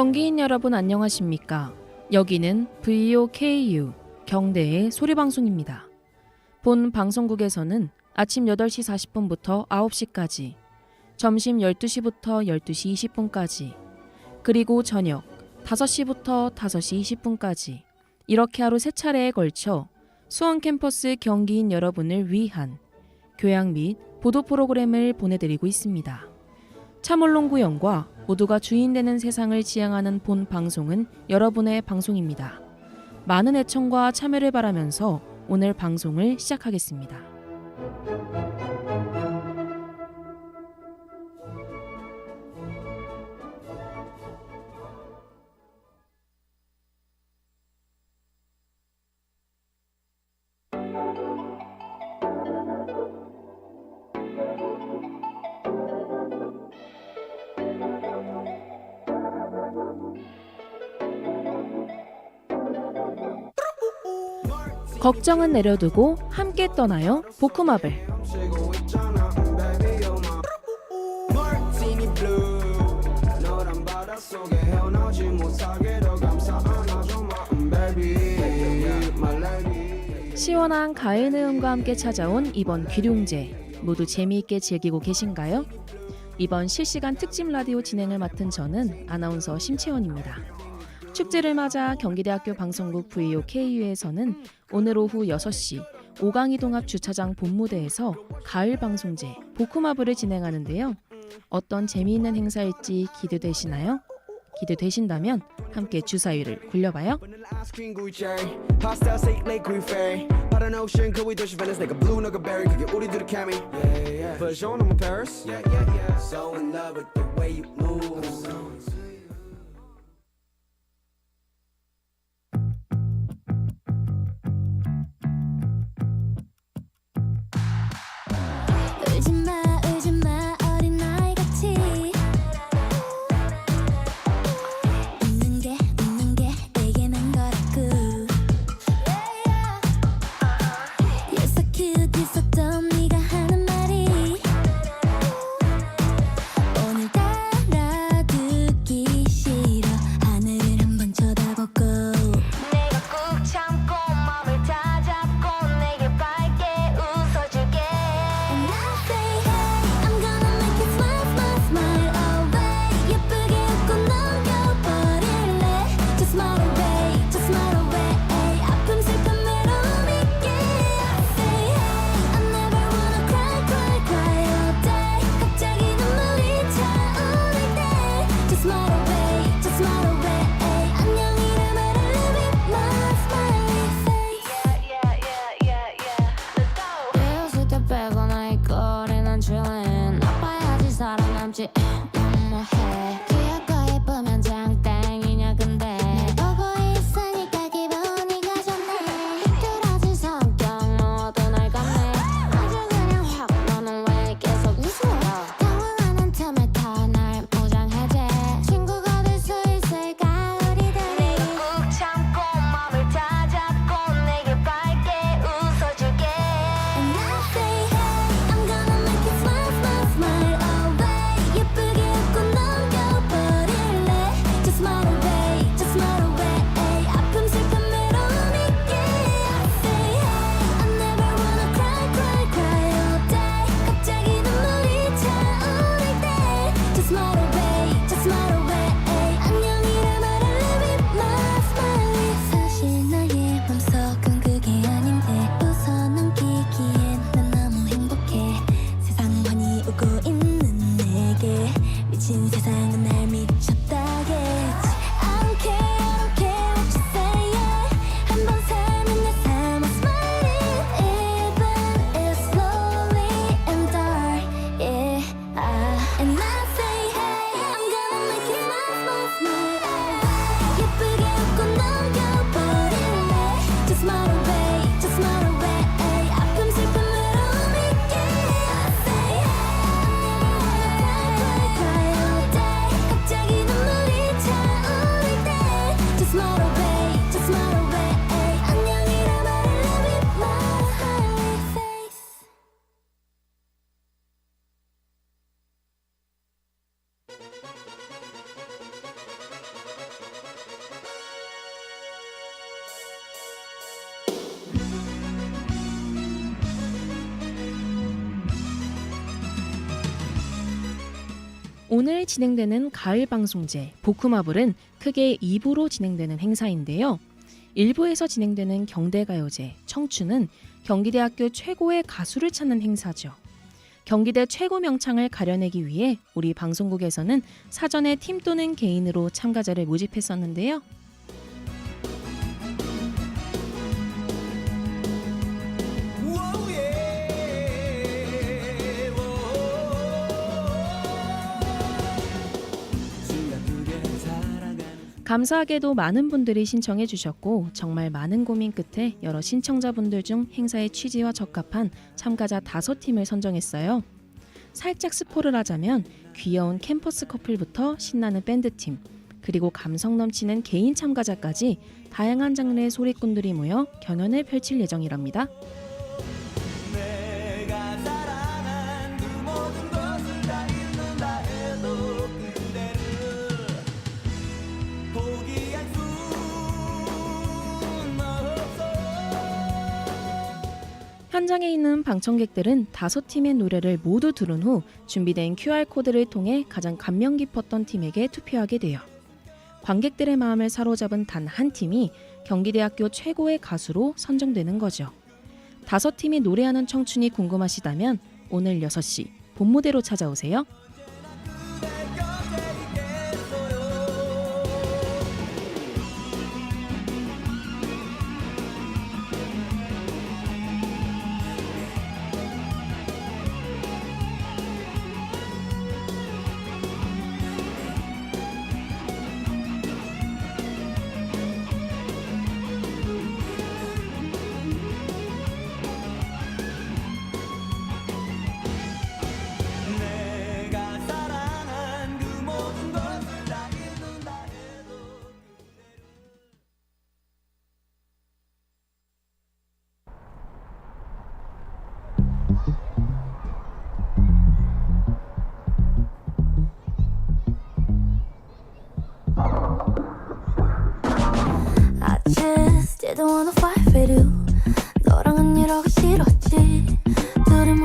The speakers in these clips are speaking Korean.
경기인 여러분 안녕하십니까? 여기는 VOKU 경대의 소리방송입니다. 본 방송국에서는 아침 8시 40분부터 9시까지, 점심 12시부터 12시 20분까지, 그리고 저녁 5시부터 5시 20분까지 이렇게 하루 세 차례에 걸쳐 수원 캠퍼스 경기인 여러분을 위한 교양 및 보도 프로그램을 보내드리고 있습니다. 참을농구연과 모두가 주인되는 세상을 지향하는 본 방송은 여러분의 방송입니다. 많은 애청과 참여를 바라면서 오늘 방송을 시작하겠습니다. 걱정은 내려두고 함께 떠나요 보크마블 시원한 가을 느음과 함께 찾아온 이번 귀룡제 모두 재미있게 즐기고 계신가요? 이번 실시간 특집 라디오 진행을 맡은 저는 아나운서 심채원입니다. 축제를 맞아 경기대학교 방송국 VOKU에서는 오늘 오후 6시 오강이동 앞 주차장 본무대에서 가을 방송제 보쿠마블을 진행하는데요. 어떤 재미있는 행사일지 기대되시나요? 기대되신다면 함께 주사위를 굴려봐요. 살 오늘 진행되는 가을 방송제 보쿠마블은 크게 2부로 진행되는 행사인데요. 1부에서 진행되는 경대가요제 청춘은 경기대학교 최고의 가수를 찾는 행사죠. 경기대 최고 명창을 가려내기 위해 우리 방송국에서는 사전에 팀 또는 개인으로 참가자를 모집했었는데요. 감사하게도 많은 분들이 신청해 주셨고 정말 많은 고민 끝에 여러 신청자분들 중 행사의 취지와 적합한 참가자 다섯 팀을 선정했어요. 살짝 스포를 하자면 귀여운 캠퍼스 커플부터 신나는 밴드팀 그리고 감성 넘치는 개인 참가자까지 다양한 장르의 소리꾼들이 모여 경연을 펼칠 예정이랍니다. 현장에 있는 방청객들은 다섯 팀의 노래를 모두 들은 후 준비된 QR코드를 통해 가장 감명 깊었던 팀에게 투표하게 돼요. 관객들의 마음을 사로잡은 단 한 팀이 경기대학교 최고의 가수로 선정되는 거죠. 다섯 팀이 노래하는 청춘이 궁금하시다면 오늘 6시 본무대로 찾아오세요.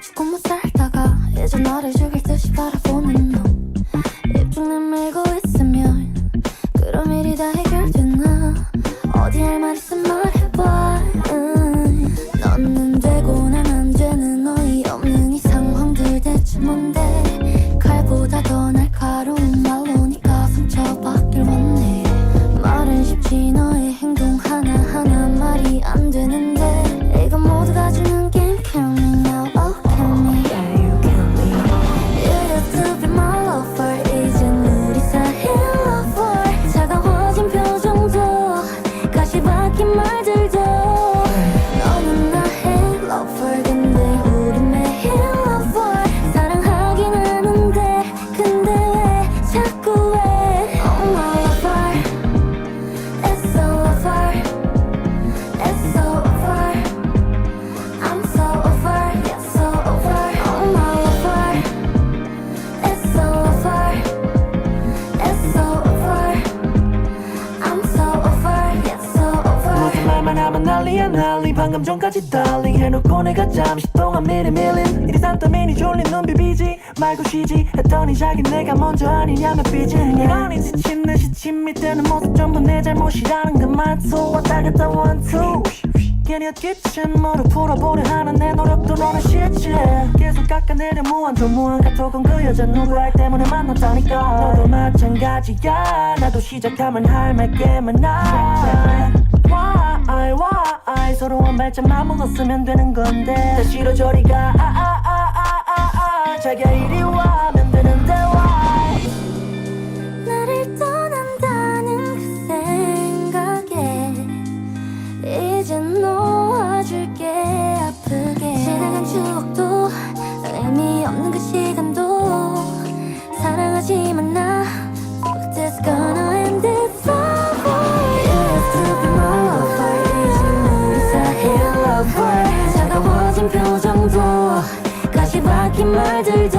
죽고 못 살다가 이제 나를 죽일 듯이 바라보 내가 잠시 동안 미리 밀린 이리 산더미니 졸린 눈 비비지 말고 쉬지 했더니 자기 내가 먼저 아니냐며 삐지 이러니 지친 듯이 침이 뜨는 모습 전부 내 잘못이라는 것만 소 왔다 갔다 원투 괜히 헛기침 무릎 풀어보려 하는 내 노력도 너는 싫지. 계속 깎아내려 무한 카톡은 그 여자 누구 알 때문에 만났다니까. 너도 마찬가지야. 나도 시작하면 할 말 꽤 많아 Why why 서로 한 발짝만 물렀으면 되는 건데 다시 저리 가 아, 아, 아, 아, 아, 아. 자기야 이리 와 가시 박힌 말들도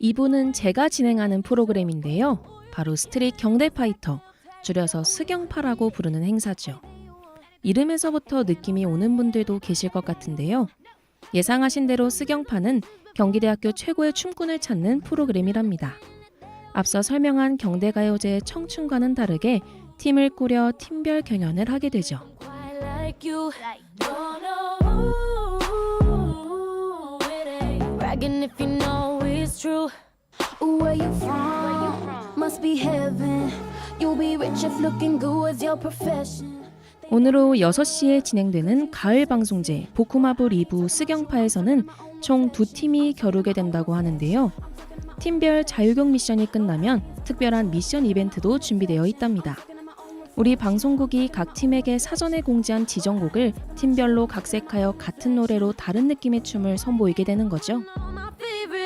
2부는 제가 진행하는 프로그램인데요. 바로 스트릿 경대 파이터, 줄여서 스경파라고 부르는 행사죠. 이름에서부터 느낌이 오는 분들도 계실 것 같은데요. 예상하신 대로 스경파는 경기대학교 최고의 춤꾼을 찾는 프로그램이랍니다. 앞서 설명한 경대가요제의 청춘과는 다르게 팀을 꾸려 팀별 경연을 하게 되죠. Bragging if you know it's true. Where you from? Must be heaven. You'll be rich if looking good is your profession. 오늘 오후 6시에 진행되는 가을 방송제 보쿠마블 2부 스경파에서는 총 두 팀이 겨루게 된다고 하는데요. 팀별 자유경 미션이 끝나면 특별한 미션 이벤트도 준비되어 있답니다. 우리 방송국이 각 팀에게 사전에 공지한 지정곡을 팀별로 각색하여 같은 노래로 다른 느낌의 춤을 선보이게 되는 거죠.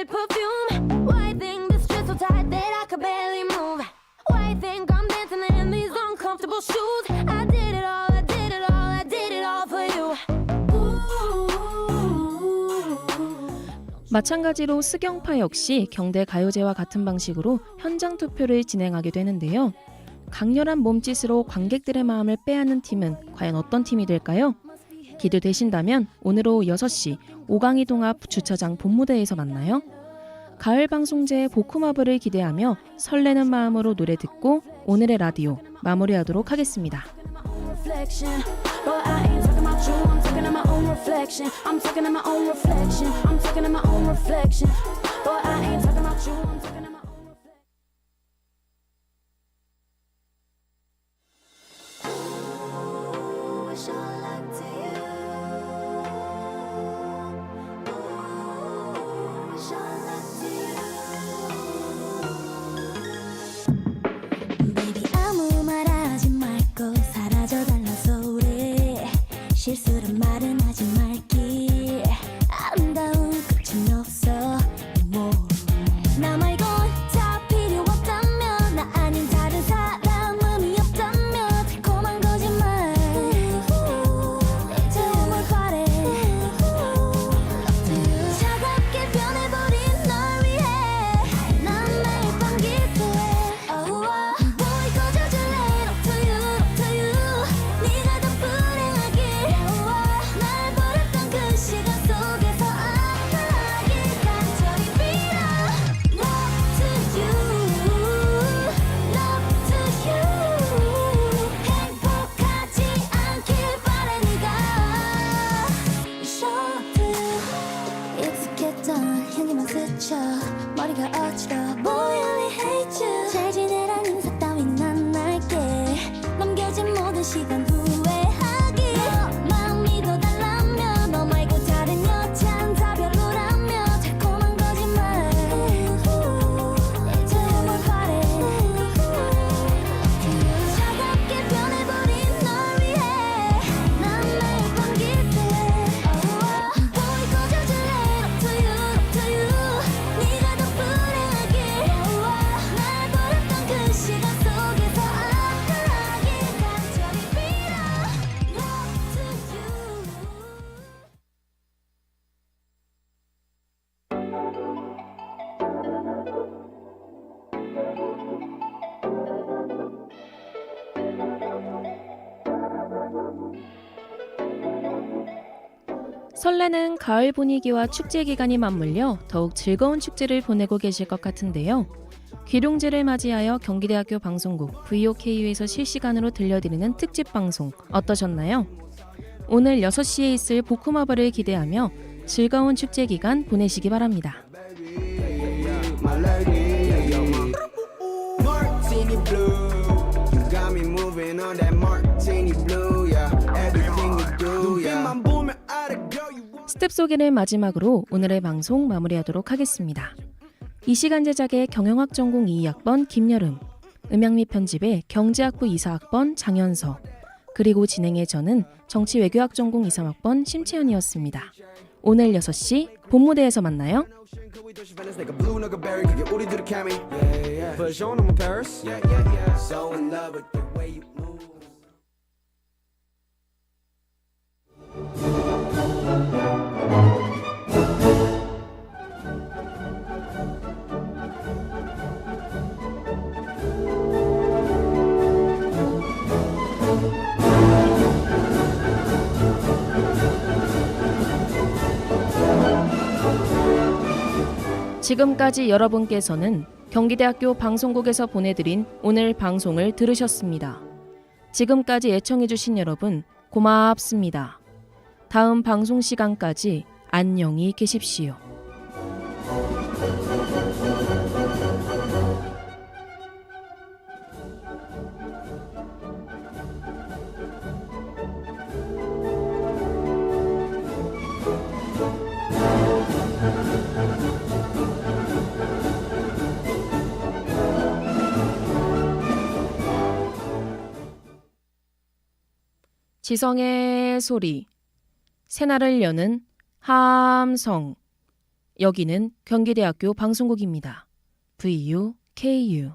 Favorite perfume. Why think this dress so tight that I could barely move? Why think I'm dancing in these uncomfortable shoes? I did it all, I did it all, I did it all for you. 마찬가지로 스경파 역시 경대 가요제와 같은 방식으로 현장 투표를 진행하게 되는데요. 강렬한 몸짓으로 관객들의 마음을 빼앗는 팀은 과연 어떤 팀이 될까요? 기대되신다면 오늘 오후 6시 오강이 동앞 주차장 본무대에서 만나요. 가을 방송제의 보쿠마블을 기대하며 설레는 마음으로 노래 듣고 오늘의 라디오 마무리하도록 하겠습니다. 설레는 가을 분위기와 축제 기간이 맞물려 더욱 즐거운 축제를 보내고 계실 것 같은데요. 귀룡제를 맞이하여 경기대학교 방송국 VOKU에서 실시간으로 들려드리는 특집 방송 어떠셨나요? 오늘 6시에 있을 보쿠마바를 기대하며 즐거운 축제 기간 보내시기 바랍니다. 스텝 소개를 마지막으로 오늘의 방송 마무리하도록 하겠습니다. 이 시간 제작의 경영학 전공 2학번 김여름, 음향 및 편집의 경제학부 2사학번 장현서, 그리고 진행의 저는 정치 외교학 전공 2, 3학번 심채연이었습니다. 오늘 6시 본무대에서 만나요. 지금까지 여러분께서는 경기대학교 방송국에서 보내드린 오늘 방송을 들으셨습니다. 지금까지 애청해주신 여러분 고맙습니다. 다음 방송 시간까지 안녕히 계십시오. 지성의 소리 새날을 여는 함성 여기는 경기대학교 방송국입니다. VU KU